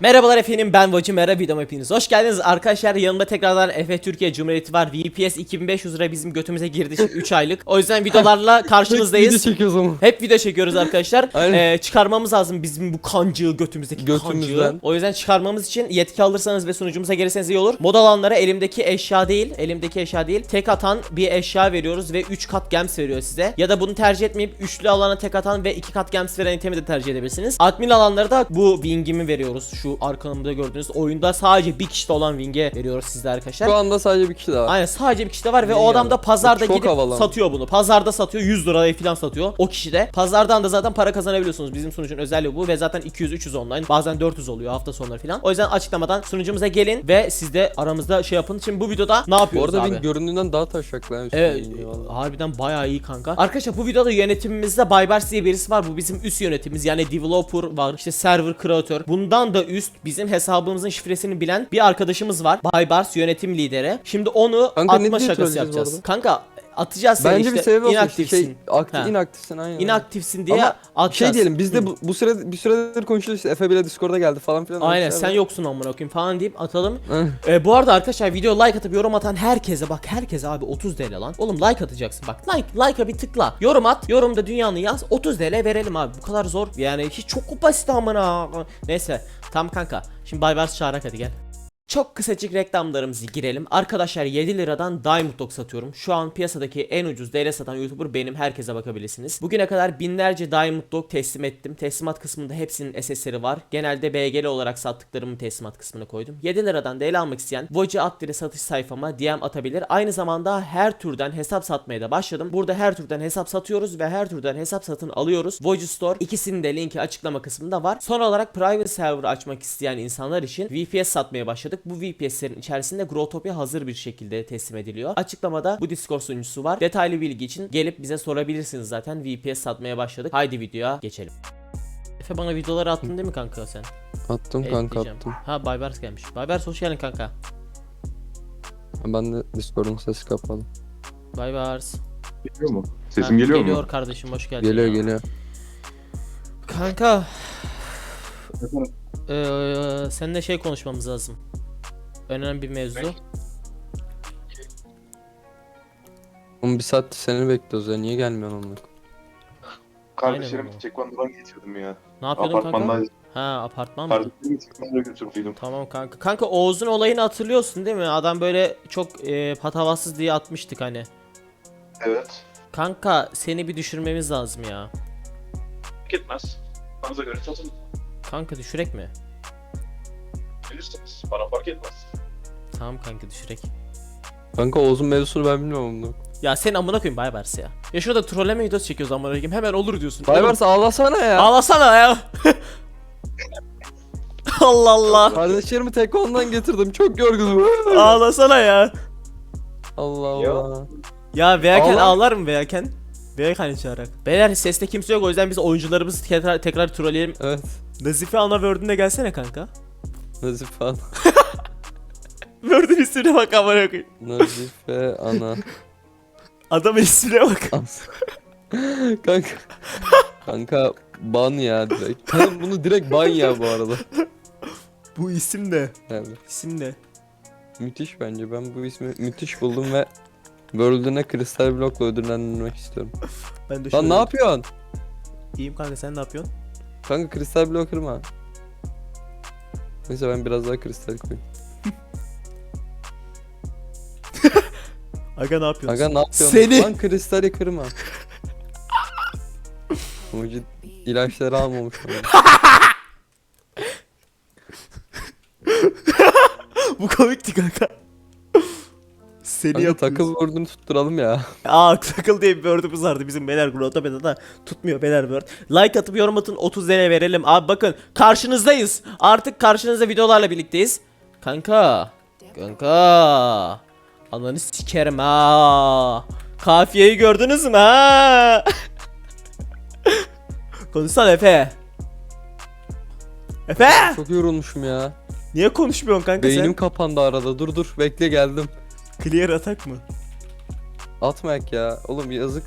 Merhabalar efendim ben Voci Merhaba videoma hepiniz. Hoş geldiniz. Arkadaşlar yanımda tekrardan Efe Türkiye Cumhuriyeti var. VPS 2500 lira bizim götümüze girdi şimdi 3 aylık. O yüzden videolarla Video karşınızdayız çekiyoruz ama. hep video çekiyoruz arkadaşlar. Aynen. Ee, çıkarmamız lazım bizim bu kancığı götümüzdeki Götümüzden. kancığı o yüzden çıkarmamız için yetki alırsanız ve sunucumuza gelirseniz iyi olur. Mod alanlara elimdeki eşya değil elimdeki eşya değil. Tek atan bir eşya veriyoruz ve 3 kat gems veriyor size. Ya da bunu tercih etmeyip üçlü alana tek atan ve 2 kat gems veren itemi de tercih edebilirsiniz. Admin alanlara da bu wing'imi veriyoruz. Şu arkamda gördüğünüz oyunda sadece bir kişide olan wing'e veriyoruz sizde arkadaşlar Şu anda sadece bir kişi daha var. Aynen sadece bir kişi de var ve İyi o adam da pazarda Çok gidip havalı satıyor bunu. Pazarda satıyor 100 liraya falan satıyor o kişi de. Pazardan da zaten para kazanabiliyorsunuz. Bizim sunucunun özelliği bu ve zaten 200-300 online bazen 400 oluyor hafta sonları falan. O yüzden açıklamadan sunucumuza gelin ve siz de aramızda şey yapın. Şimdi bu videoda ne Bu yapıyoruz arada abi? Wing göründüğünden daha taşak lan. Evet üstüne harbiden bayağı iyi kanka. Arkadaşlar bu videoda yönetimimizde Baybars diye birisi var. Bu bizim üst yönetimimiz yani developer var işte server creator. Bundan da üst bizim hesabımızın şifresini bilen bir arkadaşımız var. Baybars yönetim lideri. Şimdi onu Kanka ne atma diye şakası trolleyeceğiz bu yapacağız. arada? Kanka atacağız seni Bence işte bir sebebi olsun inaktifsin. şey aktif Ha. inaktifsin aynen. İnaktifsin diye Ama atacağız. Şey diyelim biz de bu, bu süre bir süredir konuşuyoruz işte Efe bile Discord'a geldi falan filan. Aynen sen yoksun amına koyayım falan deyip atalım. Ee, bu arada arkadaşlar video like atıp yorum atan herkese bak herkese abi 30 TL lan. Oğlum like atacaksın bak like like'a bir tıkla. Yorum at yorumda dünyanı yaz 30 TL verelim abi bu kadar zor. Yani hiç çok basit amına. Neyse tam kanka şimdi Baybars çağırak hadi gel. Çok kısacık reklamlarımızı girelim. Arkadaşlar 7 liradan Diamond satıyorum. Şu an piyasadaki en ucuz DL satan YouTuber benim. Herkese bakabilirsiniz. Bugüne kadar binlerce Diamond teslim ettim. Teslimat kısmında hepsinin SS'leri var. Genelde BGL olarak sattıklarımı teslimat kısmına koydum. 7 liradan DL almak isteyen Voci Attire satış sayfama DM atabilir. Aynı zamanda her türden hesap satmaya da başladım. Burada her türden hesap satıyoruz ve her türden hesap satın alıyoruz. Voci Store ikisinin de linki açıklama kısmında var. Son olarak private server açmak isteyen insanlar için VPS satmaya başladık. Bu VPS'lerin içerisinde Growtopia hazır bir şekilde teslim ediliyor. Açıklamada bu Discord sunucusu var. Detaylı bilgi için gelip bize sorabilirsiniz zaten. VPS satmaya başladık. Haydi videoya geçelim. Efe bana videoları attın değil mi kanka sen? Attım kanka Editleyeceğim. attım. Ha Baybars gelmiş. Baybars hoş geldin kanka. Ben de Discord'un sesi kapalı. Baybars. Geliyor mu? Sesim Ha, geliyor, Geliyor mu? kardeşim hoş geldin. Geliyor ya. geliyor. Kanka. Eee seninle şey konuşmamız lazım. Önemli bir mevzu. Oğlum bir saat seni bekliyoruz ya niye gelmiyorsun onunla? Kardeşlerim Aynen. tekvandodan geçirdim ya. Ne yapıyordun kanka? Ha apartman mı? kardeşlerimi tekvandoya götürdüydüm. Tamam kanka. Kanka Oğuz'un olayını hatırlıyorsun değil mi? Adam böyle çok e, patavatsız diye atmıştık hani. Evet. Kanka seni bir düşürmemiz lazım ya. fark etmez. Kanıza göre satın Kanka düşürek mi? bilirsiniz. Bana fark etmez. Tamam kanka düşürek. Kanka Oğuz'un mevzusunu ben bilmiyorum bunu. Ya sen amına koyayım Baybars ya. Ya şurada trolleme videosu çekiyoruz amına koyayım. Hemen olur diyorsun. Baybars ağlasana ya. Ağlasana ya. Allah Allah. Kardeşlerimi tek ondan getirdim çok yorgunum. Ağlasana ya. Allah. Allah. Ya Beyaken Ağla. ağlar mı Beyaken? Beyaken çağırarak. Beyler seste kimse yok o yüzden biz oyuncularımızı tekrar, tekrar trolleyelim. Evet. Nazife ana Word'üne gelsene kanka. Nazife ana. Word'ün ismine bak amına koyayım. Nazife ana. Adamın ismine bak. Kanka. Kanka ban ya direkt. Kanka bunu direkt ban ya bu arada. Bu isim ne? Yani İsim ne? müthiş bence. Ben bu ismi müthiş buldum ve World'üne kristal blokla ödüllendirmek istiyorum. Ben de Lan ne yapıyorsun? İyiyim kanka sen ne yapıyorsun? Kanka kristal blok kırma. Neyse ben biraz daha kristal koyayım. Aga ne yapıyorsun? Aga ne yapıyorsun? Seni- Lan kristali kırma. Mucit ilaçları almamış. Bu komikti kanka. Seni Kanka takıl vurdunu tutturalım ya. Aa takıl diye bir word'ümüz vardı bizim beyler Grotopeda'da da tutmuyor beyler word. Like atıp yorum atın 30 lira verelim. Abi bakın karşınızdayız. Artık karşınızda videolarla birlikteyiz. Kanka. Kanka. Ananı sikerim ha. Kafiyeyi gördünüz mü ha? Konuşsana Efe. Efe! Çok yorulmuşum ya. Niye konuşmuyorsun kanka Beynim sen? kapandı arada. Dur dur bekle geldim. Clear atak mı? Atmayak ya. Oğlum yazık.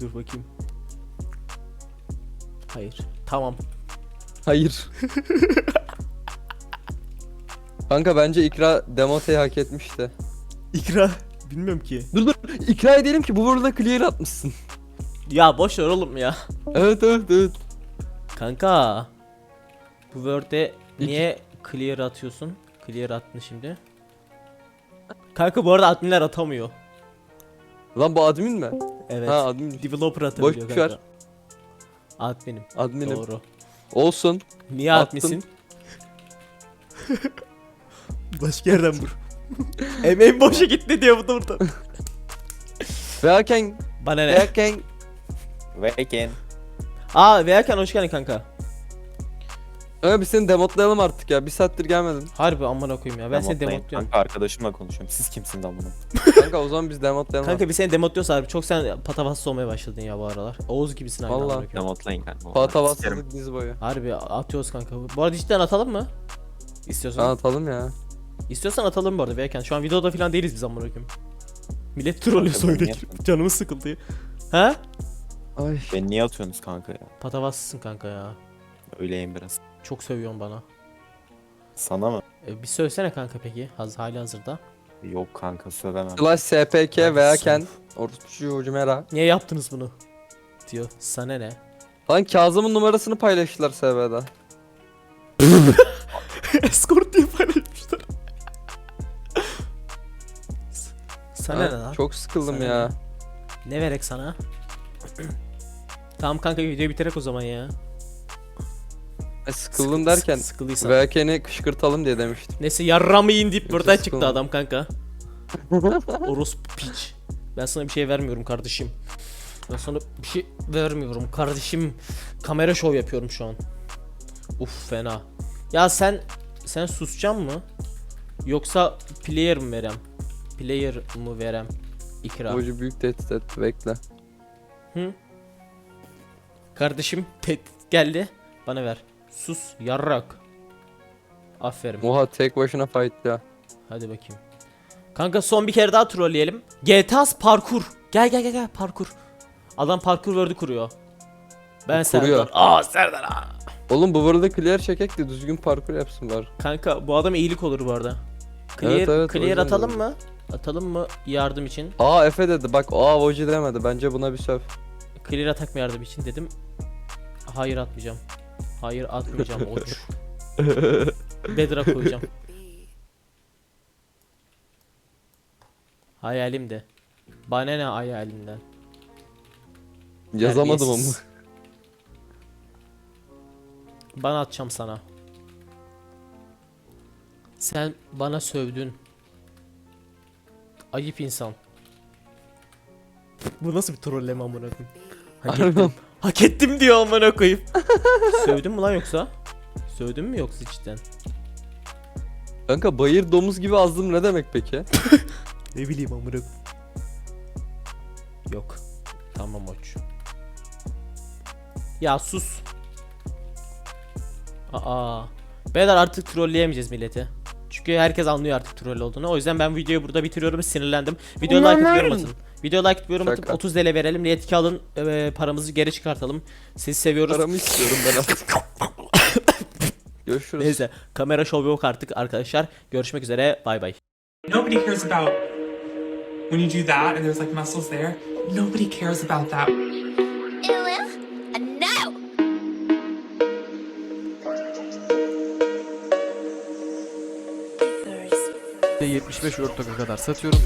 Dur bakayım. Hayır. Tamam. Hayır. Kanka bence ikra demoteyi hak etmişti. İkra. Bilmiyorum ki. Dur dur ikra edelim ki bu burada clear atmışsın. Ya boş ver oğlum ya. Evet evet evet. Kanka. Bu Word'e niye clear atıyorsun? Clear attın şimdi. Kanka bu arada adminler atamıyor. Lan bu admin mi? Evet. Ha admin. Developer atabiliyor Boş kanka. ver. Adminim. Adminim. Doğru. Olsun. Niye Attın. adminsin? Başka yerden vur. Emeğim boşa gitti diye bu da burada. Veaken. Bana ne? Veaken. Weekend. Aa Veyakan hoş geldin kanka. Kanka biz seni demotlayalım artık ya. Bir saattir gelmedin. Harbi amına koyayım ya. Ben seni demotluyorum. Kanka arkadaşımla konuşuyorum. Siz kimsiniz amına? Kanka o zaman biz demotlayalım. Kanka bir seni demotluyoruz harbi. Çok sen patavatsız olmaya başladın ya bu aralar. Oğuz gibisin aynı koyayım. Demotlayın kanka. Pata Sikerim. bastık diz boyu. Harbi atıyoruz kanka. Bu arada cidden atalım mı? İstiyorsan. Atalım ya. İstiyorsan atalım bu arada Veyakan. Şu an videoda falan değiliz biz amına koyayım. Millet trollüyor Kanka, soyuna girip canımız sıkıldı. Ha? Ay. Beni niye atıyorsunuz kanka ya? Patavatsızsın kanka ya. Öyleyim biraz. Çok sövüyorsun bana. Sana mı? E, bir söylesene kanka peki. Haz hali hazırda. Yok kanka söylemem. Slash SPK Abi veaken. sınıf. Orospucu Ucumera. Niye yaptınız bunu? Diyor. Sana ne? Lan Kazım'ın numarasını paylaştılar SV'de. Escort diye paylaşmışlar. Sana ne lan? Çok sıkıldım Sana ya. Ne verek sana? tamam kanka videoyu bitirek o zaman ya. E, sıkıldım Sıkı- derken sık- sıkıldıysan. veaken'i kışkırtalım diye demiştim. Neyse yarramı in deyip buradan çıktı adam kanka. Orospu piç. Ben sana bir şey vermiyorum kardeşim. Ben sana bir şey vermiyorum kardeşim. Kamera şov yapıyorum şu an. Uf fena. Ya sen sen susacaksın mı? Yoksa player mı verem? Player mı verem? İkra. Hoca büyük tehdit etti bekle. Hı? Kardeşim tehdit geldi. Bana ver. Sus yarrak. Aferin. Oha tek başına fight ya. Hadi bakayım. Kanka son bir kere daha trolleyelim. GTA's parkur. Gel gel gel gel parkur. Adam parkur word'ü kuruyor. Ben kuruyor. Serdar. Aa Serdar aa. Oğlum bu arada clear çekek de düzgün parkur yapsın var. Kanka bu adam iyilik olur bu arada. Clear, Evet, evet, o clear yüzden atalım dedim. mı? Atalım mı yardım için? Aa Efe dedi bak aa Voji demedi bence buna bir söv. Clear atak mı yardım için dedim. Hayır atmayacağım. Hayır atmayacağım oç. Bedra koyacağım. Hayalim de. Bana ne hayalimden. Yazamadım ama. Terbiyesiz. Bana atacağım sana. Sen bana sövdün. Ayıp insan. Bu nasıl bir trolleme amına koyayım? Hak ettim. Hak ettim diyor amına koyayım. Sövdün mü lan yoksa? Sövdün mü yoksa cidden? Kanka bayır domuz gibi azdım ne demek peki? Ne bileyim amına. Yok. Tamam oç. Ya sus. Aa. Beyler artık trolleyemeyeceğiz milleti. Çünkü herkes anlıyor artık troll olduğunu. O yüzden ben videoyu burada bitiriyorum. Sinirlendim. Videoya like atıp yorum atın. Videoya like atıp yorum atıp Şaka. 30 TL verelim. Niyetki alın. e, paramızı geri çıkartalım. Sizi seviyoruz. Paramı istiyorum ben artık. Görüşürüz. Neyse. Kamera şov yok artık arkadaşlar. Görüşmek üzere. Bay bay. Nobody cares about when you do that and there's like muscles there. Nobody cares about that. 75 euro kadar satıyorum.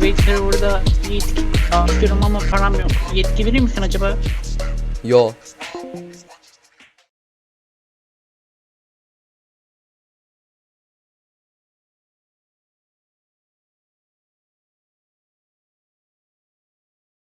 Waiter burada yetki istiyorum ama param yok. Yetki verir misin acaba? Yo.